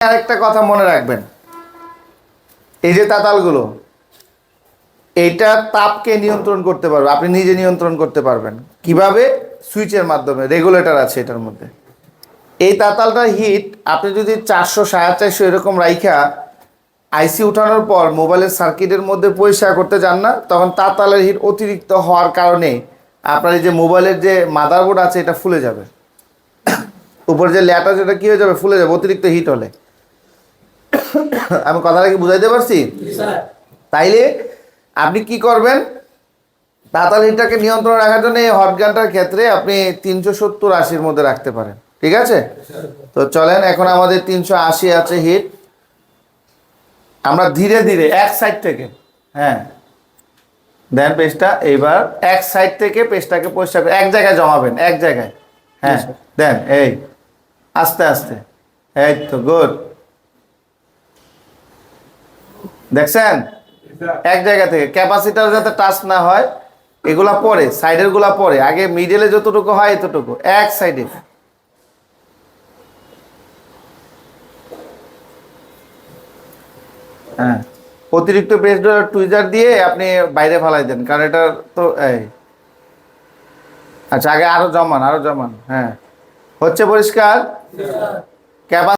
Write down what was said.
আরেকটা কথা মনে রাখবেন। এই যে তাতালগুলো, এইটা তাপকে নিয়ন্ত্রণ করতে পারবে, আপনি নিজে নিয়ন্ত্রণ করতে পারবেন। কীভাবে? সুইচের মাধ্যমে, রেগুলেটর আছে এটার মধ্যে। এই তাতালটার হিট আপনি যদি চারশো, সাড়ে চারশো এরকম রাইখা আইসি উঠানোর পর মোবাইলের সার্কিটের মধ্যে পরিষ্কার করতে যান না, তখন তাতালের হিট অতিরিক্ত হওয়ার কারণে আপনার এই যে মোবাইলের যে মাদারবোর্ড আছে, এটা ফুলে যাবে। উপরে যে ল্যাটা যেটা কী হয়ে যাবে? ফুলে যাবে, অতিরিক্ত হিট হলে। আমি কথাটা কি বুঝাইতে পারছি? তাইলে আপনি কি করবেন? তাতাল হিটটাকে নিয়ন্ত্রণ রাখার জন্য এই হট গানটার ক্ষেত্রে আপনি তিনশো সত্তর আশির মধ্যে রাখতে পারেন। ঠিক আছে? তো চলেন এখন আমাদের তিনশো আশি আছে হিট আমরা ধীরে ধীরে এক সাইড থেকে হ্যাঁ। দেন পেস্টটা এইবার এক সাইড থেকে পেস্টটাকে পরিষ্কার এক জায়গায় জমাবেন এক জায়গায় হ্যাঁ। দেন এই আস্তে আস্তে। এই তো গুড দেখছেন? এক জায়গা থেকে। ক্যাপাসিটার যাতে টাচ না হয় এগুলা পরে সাইডেরগুলা পরে। আগে মিডলে যতটুকু হয় এতটুকু। এক সাইডে হ্যাঁ। অতিরিক্ত পেস্ট টুইজার দিয়ে আপনি বাইরে ফালাই দেন কারণ এটা তো এই। আচ্ছা আগে আরও জমান আরও জমান। হ্যাঁ। হচ্ছে পরিষ্কার? ক্যাপা